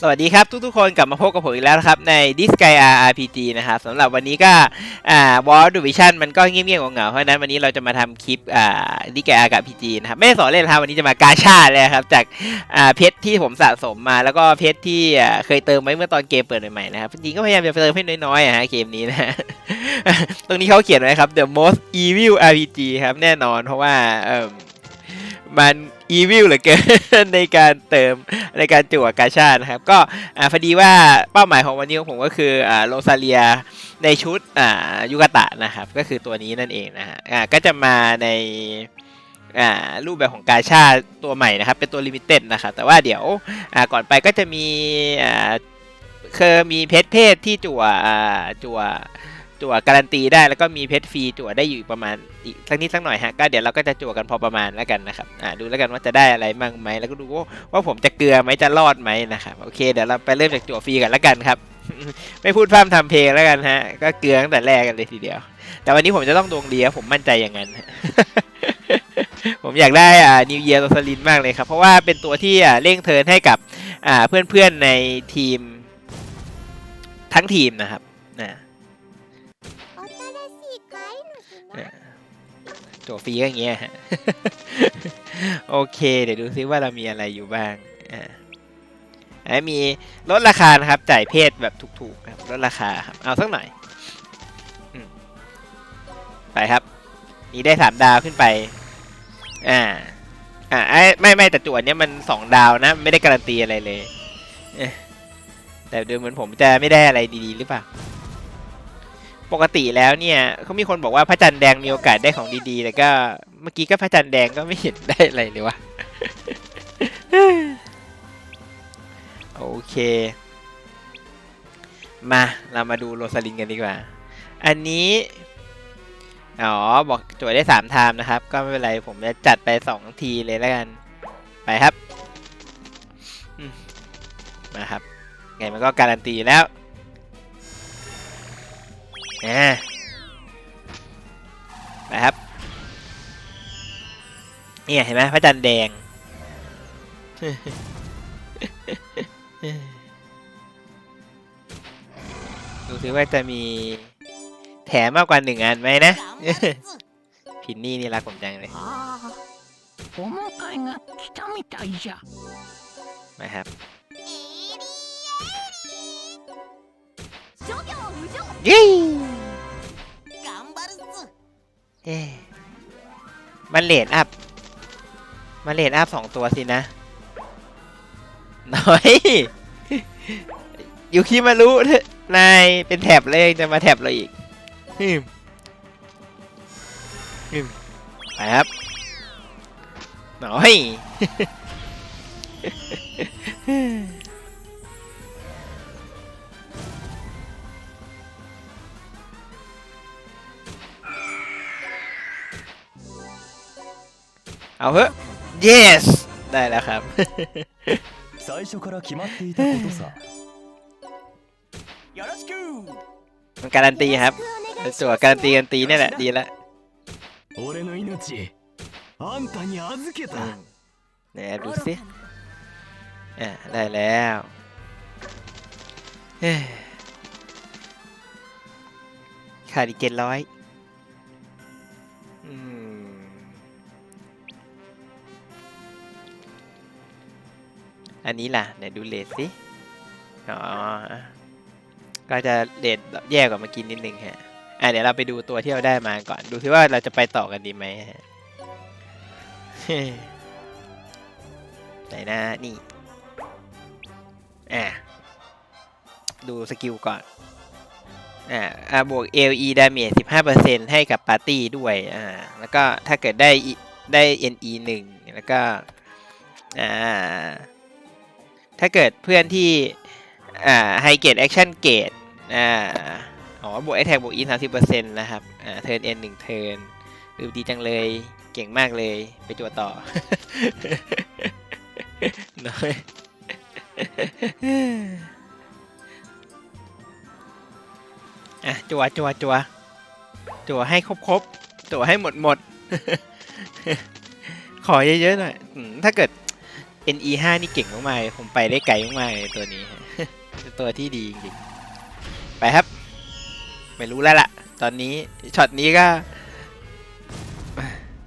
สวัสดีครับทุกๆคนกลับมาพบกับผมอีกแล้วนะครับใน d i s g a i RPG นะครับสำหรับวันนี้ก็อ่า War Division มันก็เงียบๆเหงาๆเพราะฉะนั้นวันนี้เราจะมาทำคลิปอ่า d i s g a i RPG นะครับไม่ได้สอนเล่นนะครับวันนี้จะมากาชาเลยครับจากอ่าเพชรที่ผมสะสมมาแล้วก็เพชรที่เคยเติมไว้เมื่อตอนเกมเปิดใหม่ๆนะครับจริงๆก็พยายามจะเติมให้น้อยๆอะฮะเกมนี้นะตรงนี้เขาเขียนไว้ครับ The most evil RPG ครับแน่นอนเพราะว่ามัน อีวิลเหลือเกินในการเติมในการจั่วกาชาดนะครับ ก็อ่าพอดีว่าเป้าหมายของวันนี้ของผมก็คืออ่าโรซาเลียในชุดอ่ายุกตะนะครับ ก็คือตัวนี้นั่นเองนะฮะอ่าก็จะมาในอ่ารูปแบบของกาชาตัวใหม่นะครับ เป็นตัวลิมิเต็ดนะครับ แต่ว่าเดี๋ยวอ่าก่อนไปก็จะมีอ่าคือมีเพชรเพศที่จั่วอ่าจั่วจั่วการันตีได้แล้วก็มีเพชรฟรีจั่วได้อยู่ประมาณ อีกสักนิดสักหน่อยฮะก็เดี๋ยวเราก็จะจั่วกันพอประมาณแล้วกันนะครับอ่าดูแล้วกันว่าจะได้อะไรบ้างไหมแล้วก็ดูว่าผมจะเกลือไหมจะรอดไหมนะครับโอเคเดี๋ยวเราไปเริ่มจากจั่วฟรีกันแล้วกันครับไม่พูดพร่ำทำเพลงแล้วกันฮะ ก็เกลือตั้งแต่แรกกันเลยทีเดียว แต่วันนี้ผมจะต้องดวงดีครับผมมั่นใจอย่างนั้น ผมอยากได้อ่านิวเยียร์โรสลินมากเลยครับ เพราะว่าเป็นตัวที่อ่าเร่งเทิร์นให้กับอ่าเพื่อนๆในทีมทั้งทีมนะครับ จั่วฟรีก็อย่างเงี้ยฮะโอเค เดี๋ยวดูซิว่าเรามีอะไรอยู่บ้างอ่ามีลดราคานะครับ จ่ายเพศแบบถูกๆครับลดราคาครับเอาสักหน่อยอไปครับ นี่ได้สามดาวขึ้นไป อ่า อ่าไอ้ไม่ไม่แต่จั่วเนี้ยมันสองดาวนะ ไม่ได้การันตีอะไรเลย แต่ดูเหมือนผมจะไม่ได้อะไรดีๆหรือเปล่า ปกติแล้วเนี่ยเขามีคนบอกว่าพระจันทร์แดงมีโอกาสได้ของดีๆแต่ก็เมื่อกี้ก็พระจันทร์แดงก็ไม่เห็นได้อะไรเลยวะโอเค มาเรามาดูโรสลินกันดีกว่า อันนี้ อ๋อ บอกจวดได้สามไทม์นะครับ ก็ไม่เป็นไร ผมจะจัดไปสองทีเลยแล้วกัน ไปครับ มาครับ ไงมันก็การันตีแล้ว อ่านะครับเนี่ยเห็นไหมพระจันทร์แดง ดูซิว่าจะมีแถมมากกว่าหนึ่งอันไหมนะ พินนี่นี่รักผมจังเลยนะครับยี่ เอ๊ะมันเลนอัพมันเลนอัพสองตัวสินะ น้อย อยู่คิมารู้เถอะนายเป็นแถบเลยยังจะมาแถบเราอีกฮึมฮึมไปครับน้อย เอาเถอะ yes ได้แล้วครับ 最初から決まっていたことさよろしく มันการันตีครับ お願いし จั่ว ます การันตีการันตีนี่แหละดีแล้ว 俺の命あんたに預けた อืมไหนแอบดูสิอ่าได้แล้วเฮ้ยขาดอีกเจ็ดร้อย อันนี้ล่ะไหนดูเลทสิอ๋อก็จะเลทแย่กว่าเมื่อกี้นิดนึงฮะอะเดี๋ยวเราไปดูตัวที่เราได้มาก่อน ดูซิว่าเราจะไปต่อกันดีไหมฮะไหนนะนี่อะดูสกิลก่อนอ่าอ่าบวก LE damage 15%ให้กับปาร์ตี้ด้วยอ่าแล้วก็ถ้าเกิดได้ได้ NE 1 แล้วก็อ่า ถ้าเกิดเพื่อนที่อ่าไฮเกตแอคชั่นเกตอ่าอ๋อบวก Attack บวก E 30%นต์นะครับอ่าเทิร์น N 1เทิร์นดูดีจังเลยเก่งมากเลยไปจัวต่อน้อยอะจัวจัวจัวจัวให้ครบครบจัวให้หมดหมดขอเยอะๆหน่อยถ้าเกิด เอ็นอีห้านี่เก่งมากๆผมไปได้ไกลมากๆตัวนี้ ตัวที่ดีจริงๆ ไปครับ ไม่รู้แล้วล่ะ ตอนนี้ช็อตนี้ก็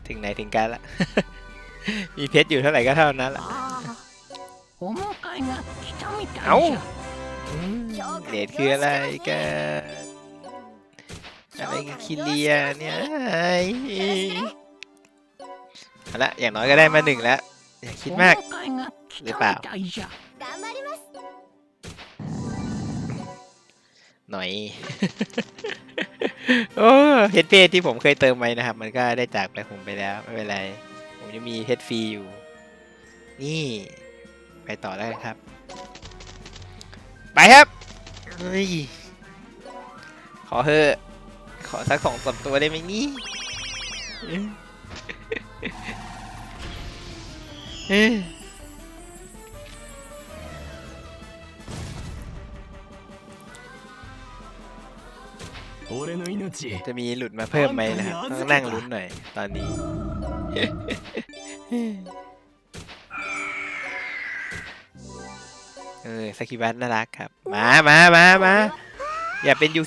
ถึงไหนถึงกันละมีเพชรอยู่เท่าไหร่ก็เท่านั้นละเอาเดทคืออะไรกันอะไรกันคิเลียเนี่ยเอาละอย่างน้อยก็ได้มาหนึ่งแล้ว อย่าคิดมากายงะหรือเปล่า หน่อย โอ้เพชรเพชที่ผมเคยเติมไว้นะครับ มันก็ได้จากไปผมไปแล้ว ไม่เป็นไร ผมยังมีเพชรฟรีอยู่ นี่ ไปต่อได้ครับ ไปครับ เฮ้ย ขอเถอะ ขอสักสองสามตัวได้ไหมนี่เออ 俺の命 จะมีหลุดมาเพิ่มไหมนะครับ ต้องนั่งลุ้นหน่อย ตอนนี้ เออสกิบัสน่ารักครับ มามามามาอย่าเป็นยู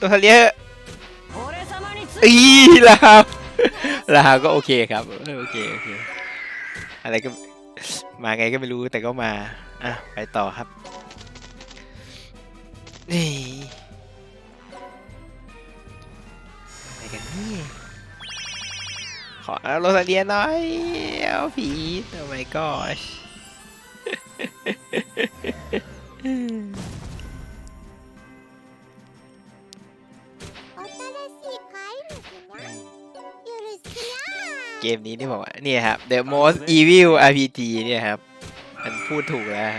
ตัวทะเลอะ 俺様につ อีลาว ลาวก็โอเคครับเออโอเคโอเค อะไรก็มาไงก็ไม่รู้แต่ก็มา อ่ะ ไปต่อครับ นี่ อโรซาเดียน้อยเอาผีโอ้ my gosh เกมนี้นี่บอกว่านี่ครับ The Most Evil RPG เนี่ยครับ มันพูดถูกแล้ว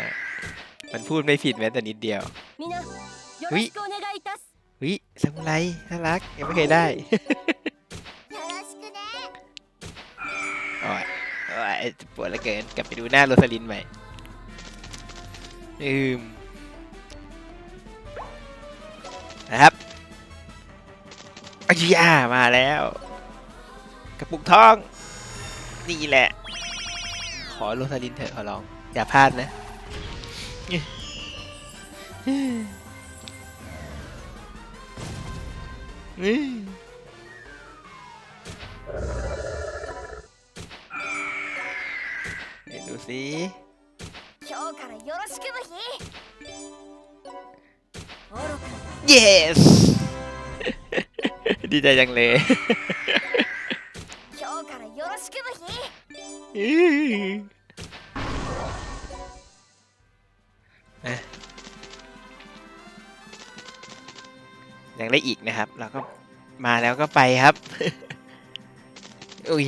มันพูดไม่ผิดแม้แต่นิดเดียววิวิสมุไรน่ารักยังไม่เคยได้ ปวดเหลือเกินกลับไปดูหน้าโรสลินใหม่อืมนะครับอาชิยามาแล้ว กระปุกทอง นี่แหละ ขอโรสลินเถอะขอร้อง อย่าพลาดนะอืมไหน สิ 今日からよろしくブヒオロ君 yes ดีใจจังเลย 今日からよろしくブヒ อื้ออ่ะยังได้อีกนะครับ เราก็มาแล้วก็ไปครับ อุ้ย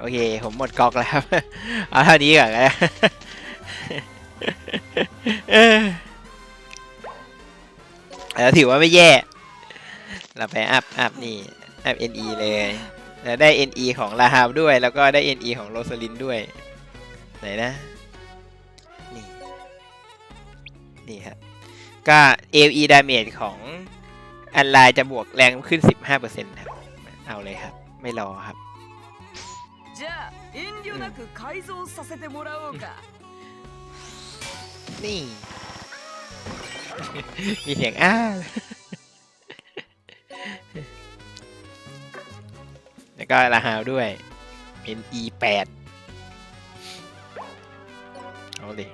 โอเค ผมหมดกอกแล้ว เอาเท่านี้ก่อนนะแล้วถือว่าไม่แย่ เราไปอัพอัพนี่ อัพ NE เลย แล้วได้ NE ของลาฮาบด้วย แล้วก็ได้ NE ของโรสลินด้วย ไหนนะ นี่ นี่ครับ ก็ AE damage ของอันไลน์จะบวกแรงขึ้น 15%ครับ เอาเลยครับ ไม่รอครับ 慮なく改造させてもらおうか、 นี่ มีเสียงอ้า แล้วก็ลาฮาวด้วย เป็น e 8เอาเลย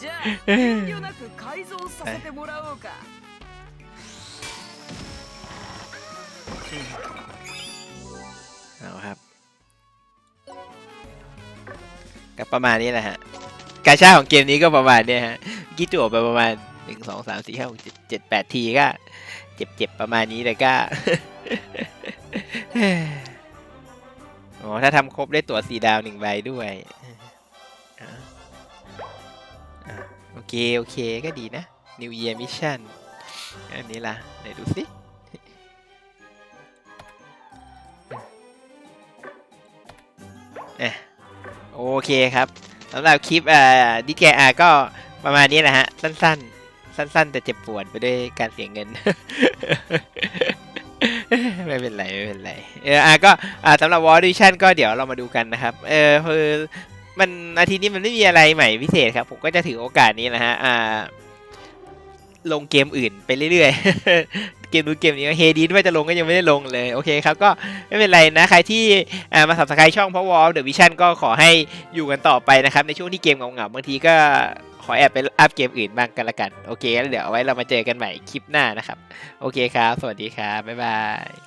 じゃあ遠慮なく改造させてもらおうか เอาครับ ก็ประมาณนี้แหละฮะกาชาของเกมนี้ก็ประมาณเนี้ยฮะกิจั่วไปประมาณหนึ่งสองสามสี่ห้าหกเจ็ดเจ็ดแปดทีก็ เจ็บเจ็บประมาณนี้เลยก็อ๋อถ้าทำครบได้ตั๋วสีดาวหนึ่งใบด้วยโอเค โอเคก็ดีนะ New Year Mission อันนี้ล่ะ ไหนดูสิอะ โอเคครับสำหรับคลิปอ่าดิแกอาก็ประมาณนี้แหละฮะ สั้นๆ สั้น ๆ แต่เจ็บปวดไปด้วยการเสียเงิน ไม่เป็นไร ไม่เป็นไร เอออะก็อ่าสำหรับวอร์ดิชั่นก็เดี๋ยวเรามาดูกันนะครับ เออคือมันอาทิตย์นี้มันไม่มีอะไรใหม่พิเศษครับ ผมก็จะถือโอกาสนี้นะฮะอ่าลงเกมอื่นไปเรื่อยๆ เกมดูเกมนี้เฮดีด้วยจะลงก็ยังไม่ได้ลงเลยโอเคครับก็ไม่เป็นไรนะใครที่มาสับสกายช่องเพราะวอลเดอะวิชั่นก็ขอให้อยู่กันต่อไปนะครับในช่วงที่เกมเงาๆบางทีก็ขอแอบไปอัพเกมอื่นบ้างกันละกัน โอเคแล้วเดี๋ยวเอาไว้เรามาเจอกันใหม่คลิปหน้านะครับ โอเคครับ สวัสดีครับ บ๊ายบาย